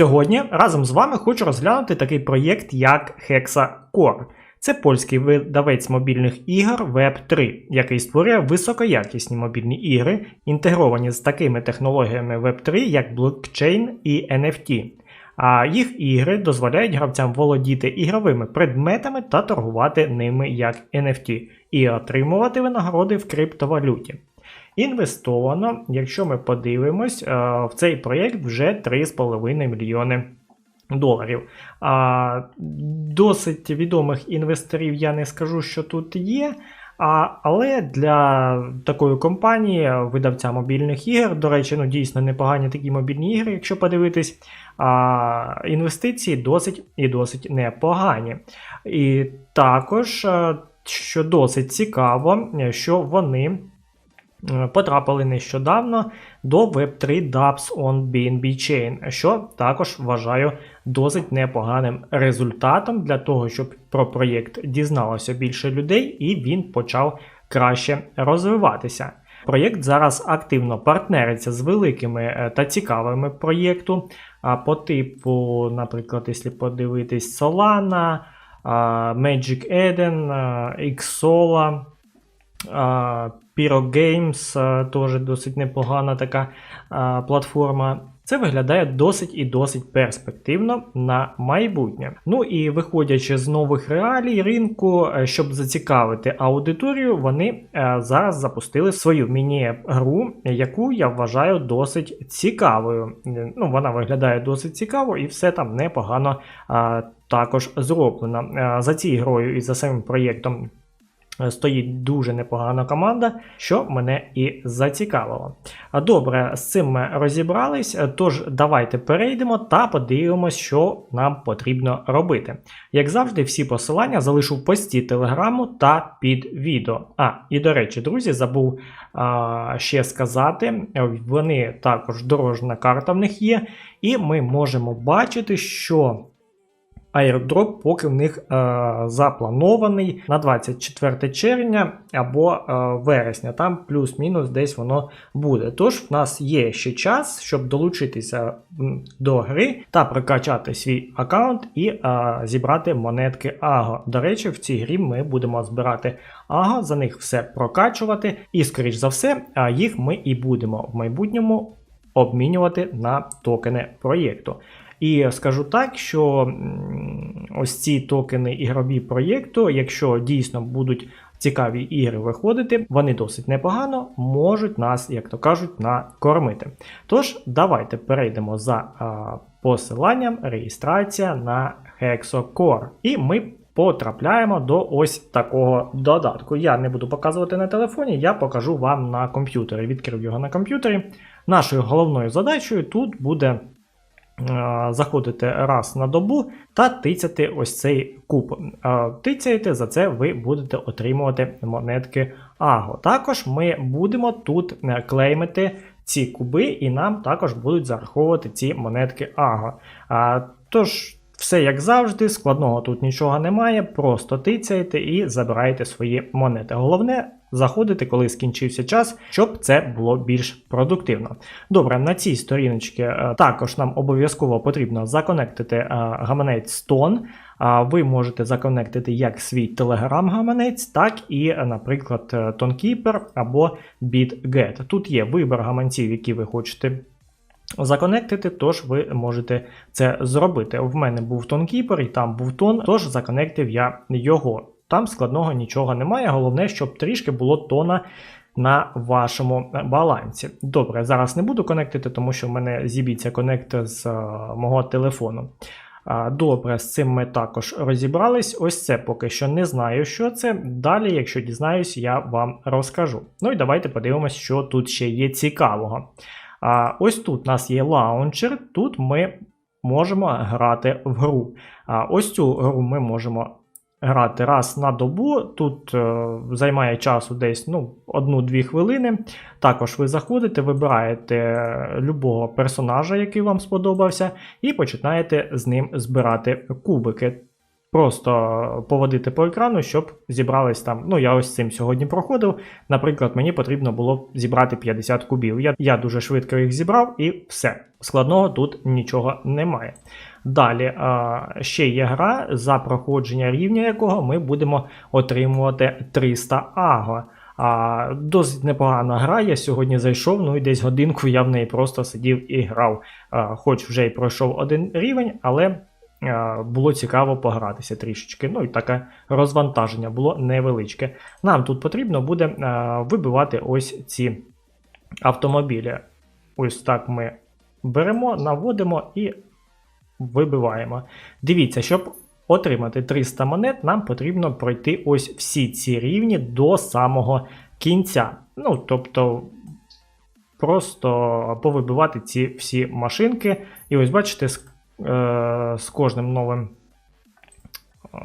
Сьогодні разом з вами хочу розглянути такий проєкт, як HexaCore. Це польський видавець мобільних ігор Web3, який створює високоякісні мобільні ігри, інтегровані з такими технологіями Web3, як блокчейн і NFT. А їх ігри дозволяють гравцям володіти ігровими предметами та торгувати ними як NFT, і отримувати винагороди в криптовалюті. Інвестовано, якщо ми подивимось, е, в цей проєкт вже 3,5 мільйони доларів. Досить відомих інвесторів я не скажу, що тут є. А, Але для такої компанії, видавця мобільних ігор, до речі, ну дійсно непогані такі мобільні ігри, якщо подивитись, а, інвестиції досить і досить непогані. І також, е, що досить цікаво, що вони. Е, Потрапили нещодавно до Web3 Dapps on BNB Chain, що також вважаю досить непоганим результатом для того, щоб про проєкт дізналося більше людей і він почав краще розвиватися. Проєкт зараз активно партнериться з великими е, та цікавими проєкту, по типу, наприклад, якщо подивитись Solana, Magic Eden, а, Pyro Games теж досить непогана така а, платформа. Це виглядає досить і досить перспективно на майбутнє. Ну і виходячи з нових реалій ринку, е, щоб зацікавити аудиторію, вони е, зараз запустили свою міні-гру, яку я вважаю досить цікавою. Е, Ну, вона виглядає досить цікаво і все там непогано також зроблено. За цією грою і за самим проєктом Е, стоїть дуже непогана команда, що мене і зацікавило. Добре, з цим ми розібрались, е, тож давайте перейдемо та подивимось, що нам потрібно робити. Як завжди, всі посилання залишу в пості телеграму та під відео. А, і до речі, друзі, забув а, ще сказати, вони також дорожна карта в них є, і ми можемо бачити, що. Airdrop поки в них е, запланований на 24 червня або е, вересня. Там плюс-мінус десь воно буде. Тож в нас є ще час, щоб долучитися до гри та прокачати свій аккаунт і е, зібрати монетки AGO. До речі, в цій грі ми будемо збирати AGO, за них все прокачувати, і, скоріш за все, їх ми і будемо в майбутньому обмінювати на токени проєкту. І скажу так, що ось ці токени ігрові проєкту, якщо дійсно будуть цікаві ігри виходити, вони досить непогано можуть нас, як то кажуть, накормити. Тож, давайте перейдемо за посиланням реєстрація на HexoCore. І ми потрапляємо до ось такого додатку. Я не буду показувати на телефоні, я покажу вам на комп'ютері. Відкрив його на комп'ютері. Нашою головною задачею тут буде. Заходите раз на добу та тицяти ось цей куб. Тицяєте, за це ви будете отримувати монетки Аго. Також ми будемо тут е, клеймити ці куби, і нам також будуть зараховувати ці монетки Аго. Тож, все як завжди, складного тут нічого немає, просто тицяєте і забираєте свої монети. Головне заходити, коли скінчився час, щоб це було більш продуктивно. Добре, на цій сторіночці е, також нам обов'язково потрібно законектити е, гаманець Stone. Ви можете законектити як свій Telegram-гаманець, так і, наприклад, ToneKeeper або BitGet. Тут є вибір гаманців, які ви хочете. Законектити, тож ви можете це зробити. В мене був ToneKeeper і там був тон, тож законектив я його. Там складного нічого немає. Головне, щоб трішки було тона на вашому балансі. Добре, зараз не буду конектити, тому що в мене зіб'ється конект з е, мого телефону. Добре, з цим ми також розібрались. Ось це поки що не знаю, що це. Далі, якщо дізнаюсь, я вам розкажу. Ну і давайте подивимось, що тут ще є цікавого. А, Ось тут у нас є лаунчер, тут ми можемо грати в гру. А, Ось цю гру ми можемо грати раз на добу. Тут е, займає часу десь ну, 1-2 хвилини. Також ви заходите, вибираєте любого персонажа, який вам сподобався, і починаєте з ним збирати кубики. Просто поводити по екрану, щоб зібрались там. Ну, я ось цим сьогодні проходив. Наприклад, мені потрібно було зібрати 50 кубів. Я, я дуже швидко їх зібрав і все. Складного тут нічого немає. Далі ще є гра, за проходження рівня якого ми будемо отримувати 300 аго. Досить непогана гра. Я сьогодні зайшов, ну і десь годинку я в неї просто сидів і грав. А, Хоч вже й пройшов один рівень, але а, було цікаво погратися трішечки. Ну і таке розвантаження було невеличке. Нам тут потрібно буде вибивати ось ці автомобілі. Ось так ми беремо, наводимо і вибиваємо. Дивіться, щоб отримати 300 монет, нам потрібно пройти ось всі ці рівні до самого кінця. Ну, тобто, просто повибивати ці всі машинки. І ось бачите, з, е, з кожним новим. е,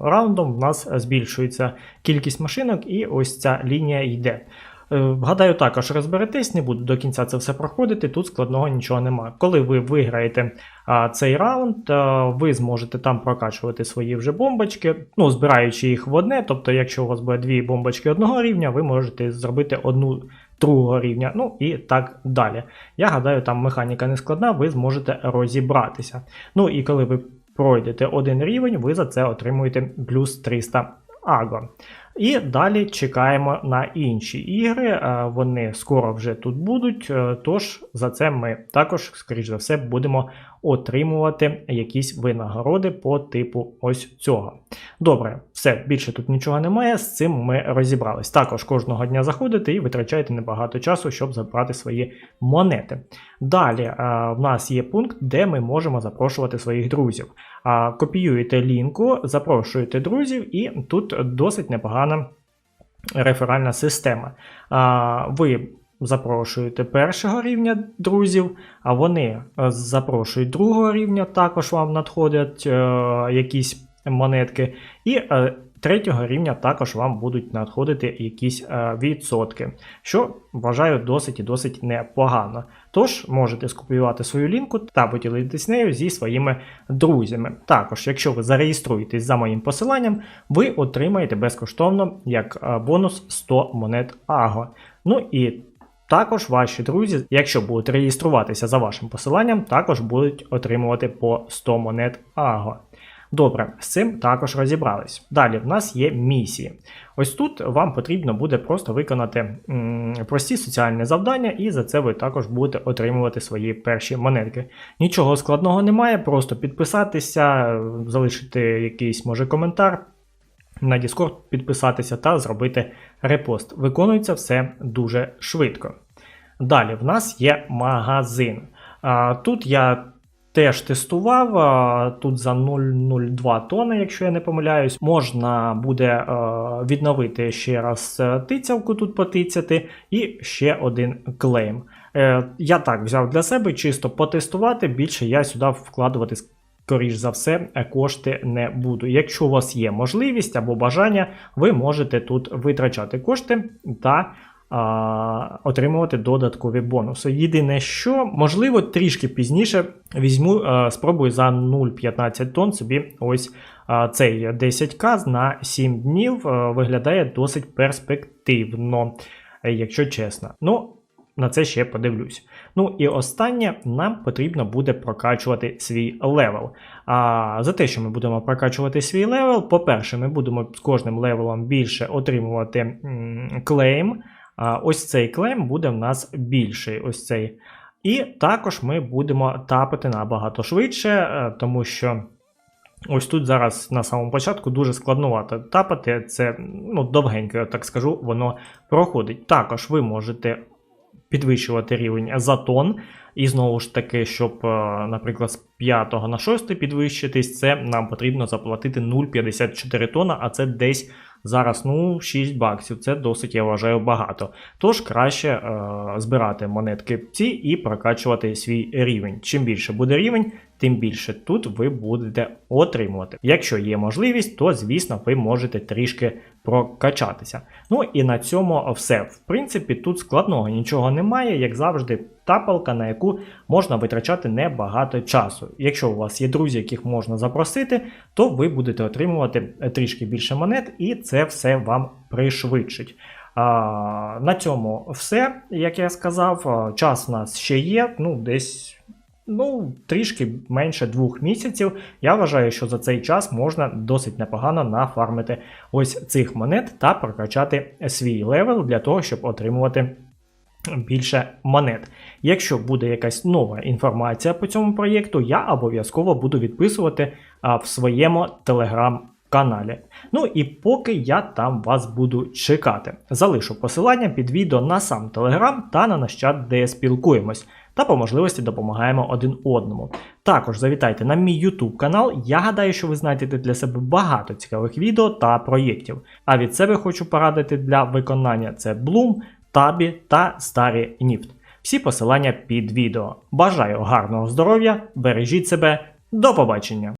Раундом в нас збільшується кількість машинок, і ось ця лінія йде. Е, Гадаю, також розберетесь, не буду до кінця це все проходити, тут складного нічого нема. Коли ви виграєте а, цей раунд, а, ви зможете там прокачувати свої вже бомбочки, ну, збираючи їх в одне. Тобто, якщо у вас буде дві бомбочки одного рівня, ви можете зробити одну другого рівня, ну і так далі. Я гадаю, там механіка не складна, ви зможете розібратися. Ну і коли ви пройдете один рівень, ви за це отримуєте плюс 300 аго. І далі чекаємо на інші ігри. е, Вони скоро вже тут будуть. е, Тож за це ми також, скоріш за все, будемо отримувати якісь винагороди по типу ось цього. Добре, все, більше тут нічого немає. З цим ми розібрались. Також кожного дня заходите і витрачаєте небагато часу, щоб забрати свої монети. Далі е, в нас є пункт, де ми можемо запрошувати своїх друзів. Копіюєте лінку, запрошуєте друзів, і тут досить непогана реферальна система. Ви запрошуєте першого рівня друзів, а вони е, запрошують другого рівня, також вам надходять е, якісь монетки. І е, третього рівня також вам будуть надходити якісь відсотки, що вважаю досить і досить непогано. Тож можете скопіювати свою лінку та поділитись нею зі своїми друзями. Також, якщо ви зареєструєтесь за моїм посиланням, ви отримаєте безкоштовно як е, бонус 100 монет Аго. Ну і також ваші друзі, якщо будуть реєструватися за вашим посиланням, також будуть отримувати по 100 монет Аго. Добре, з цим також розібрались. Далі в нас є місії. Ось тут вам потрібно буде просто виконати прості соціальні завдання, і за це ви також будете отримувати свої перші монетки. Нічого складного немає, просто підписатися, залишити якийсь може коментар. На Discord підписатися та зробити репост. Виконується все дуже швидко. Далі в нас є магазин. Тут я теж тестував. Тут за 0,02 тонни, якщо я не помиляюсь, можна буде е, відновити ще раз е, тицявку тут потицяти, і ще один клейм. Е, Я так взяв для себе чисто потестувати. Більше я сюди вкладувати скоріш за все, кошти не буду. Якщо у вас є можливість або бажання, ви можете тут витрачати кошти та а, отримувати додаткові бонуси. Єдине, що можливо, трішки пізніше візьму, а, спробую за 0,15 тонн собі ось а, цей 10к на 7 днів а, виглядає досить перспективно, якщо чесно. Ну, на це ще подивлюсь. Ну і останнє, нам потрібно буде прокачувати свій левел. А за те, що ми будемо прокачувати свій левел, по-перше, ми будемо з кожним левелом більше отримувати м, клейм. Ось цей клейм буде в нас більший. Ось цей. І також ми будемо тапати набагато швидше, е, тому що. Ось тут зараз на самому початку дуже складновато тапати. Це ну, довгенько, я так скажу, воно проходить. Також ви можете підвищувати рівень за тон. І знову ж таки, щоб, е, наприклад, з 5 на 6 підвищитись, це нам потрібно заплатити 0,54 тонна, а це десь зараз ну, 6 баксів. Це досить, я вважаю, багато. Тож краще е, збирати монетки ці і прокачувати свій рівень. Чим більше буде рівень, тим більше тут ви будете отримувати. Якщо є можливість, то звісно ви можете трішки прокачатися. Ну і на цьому все. В принципі, тут складного нічого немає, як завжди, тапалка, на яку можна витрачати небагато часу. Якщо у вас є друзі, яких можна запросити, то ви будете отримувати трішки більше монет, і це все вам пришвидшить. А, на цьому все, як я сказав, час у нас ще є, ну десь. Ну, трішки менше двох місяців. Я вважаю, що за цей час можна досить непогано нафармити ось цих монет та прокачати свій левел для того, щоб отримувати більше монет. Якщо буде якась нова інформація по цьому проєкту, я обов'язково буду відписувати а, в своєму телеграм-каналі. Ну і поки я там вас буду чекати. Залишу посилання під відео на сам телеграм та на наш чат, де спілкуємось. Та по можливості допомагаємо один одному. Також завітайте на мій YouTube канал. Я гадаю, що ви знайдете для себе багато цікавих відео та проєктів. А від себе хочу порадити для виконання це Bloom, Tabі та Старі Ніфт. Всі посилання під відео. Бажаю гарного здоров'я, бережіть себе, до побачення!